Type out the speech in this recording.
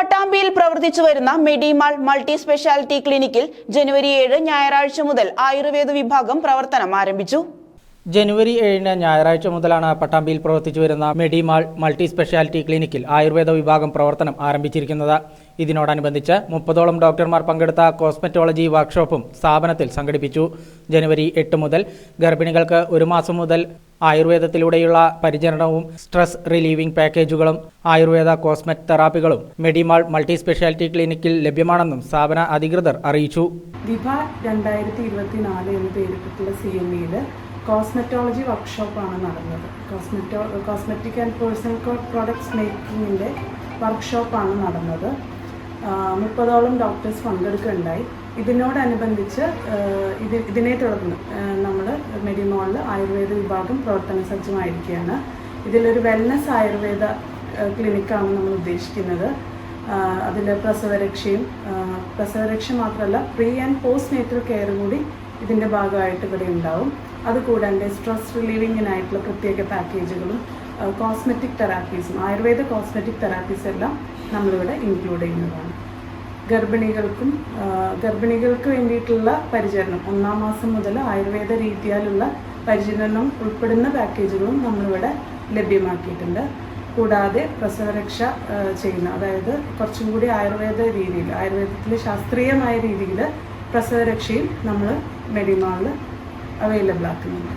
പട്ടാമ്പിയിൽ പ്രവർത്തിച്ചു വരുന്ന മെഡിമാൾ multi speciality ക്ലിനിക്കിൽ ജനുവരി ഏഴ് ഞായറാഴ്ച മുതൽ ആയുർവേദ വിഭാഗം പ്രവർത്തനം ആരംഭിച്ചു. ജനുവരി ഏഴിന് ഞായറാഴ്ച മുതലാണ് പട്ടാമ്പിയിൽ പ്രവർത്തിച്ചു വരുന്ന മെഡിമാൾ മൾട്ടി സ്പെഷ്യാലിറ്റി ക്ലിനിക്കിൽ ആയുർവേദ വിഭാഗം പ്രവർത്തനം ആരംഭിച്ചിരിക്കുന്നത്. ഇതിനോടനുബന്ധിച്ച് മുപ്പതോളം ഡോക്ടർമാർ പങ്കെടുത്ത കോസ്മെറ്റോളജി വർക്ക്ഷോപ്പും സ്ഥാപനത്തിൽ സംഘടിപ്പിച്ചു. ജനുവരി എട്ട് മുതൽ ഗർഭിണികൾക്ക് ഒരു മാസം മുതൽ ആയുർവേദത്തിലൂടെയുള്ള പരിചരണവും സ്ട്രെസ് റിലീവിംഗ് പാക്കേജുകളും ആയുർവേദ കോസ്മെറ്റ് തെറാപ്പികളും മെഡിമാൾ മൾട്ടി സ്പെഷ്യാലിറ്റി ക്ലിനിക്കിൽ ലഭ്യമാണെന്നും സ്ഥാപന അധികൃതർ അറിയിച്ചു. വിഭ രണ്ടായിരത്തി ഇരുപത്തിനാല് എന്ന പേരിട്ടിട്ടുള്ള സി എം ഇയിൽ കോസ്മെറ്റോളജി വർക്ക്ഷോപ്പാണ് നടന്നത്. കോസ്മെറ്റോ കോസ്മെറ്റിക് ആൻഡ് പേഴ്സണൽ പ്രോഡക്ട്സ് മേക്കിങ്ങിന്റെ വർക്ക്ഷോപ്പാണ് നടന്നത്. മുപ്പതോളം ഡോക്ടേഴ്സ് പങ്കെടുക്കുകയുണ്ടായി. ഇതിനോടനുബന്ധിച്ച് ഇത് ഇതിനെ തുടർന്ന് നമ്മൾ മെഡിമോളിൽ ആയുർവേദ വിഭാഗം പ്രവർത്തന സജ്ജമായിരിക്കുകയാണ്. ഇതിലൊരു വെൽനസ് ആയുർവേദ ക്ലിനിക്കാണ് നമ്മൾ ഉദ്ദേശിക്കുന്നത്. അതിൽ പ്രസവരക്ഷയും പ്രസവരക്ഷ മാത്രമല്ല pre and post natal care കൂടി ഇതിന്റെ ഭാഗമായിട്ട് ഇവിടെ ഉണ്ടാവും. അതുകൂടാണ്ട് സ്ട്രെസ് റിലീവിങ്ങിനായിട്ടുള്ള പ്രത്യേക പാക്കേജുകളും കോസ്മെറ്റിക് തെറാപ്പീസും ആയുർവേദ കോസ്മെറ്റിക് തെറാപ്പീസ് എല്ലാം നമ്മളിവിടെ ഇൻക്ലൂഡ് ചെയ്യുന്നതാണ്. ഗർഭിണികൾക്കും ഗർഭിണികൾക്ക് വേണ്ടിയിട്ടുള്ള പരിചരണം ഒന്നാം മാസം മുതൽ ആയുർവേദ രീതിയിലുള്ള പരിചരണം ഉൾപ്പെടുന്ന പാക്കേജുകളും നമ്മളിവിടെ ലഭ്യമാക്കിയിട്ടുണ്ട്. കൂടാതെ പ്രസവരക്ഷ ചെയ്യുന്ന അതായത് കുറച്ചും കൂടി ആയുർവേദ രീതിയിൽ ആയുർവേദത്തിലെ ശാസ്ത്രീയമായ രീതിയിൽ പ്രസവരക്ഷയും നമ്മൾ മെഡിമാളിൽ അവൈലബിൾ ആക്കുന്നുണ്ട്.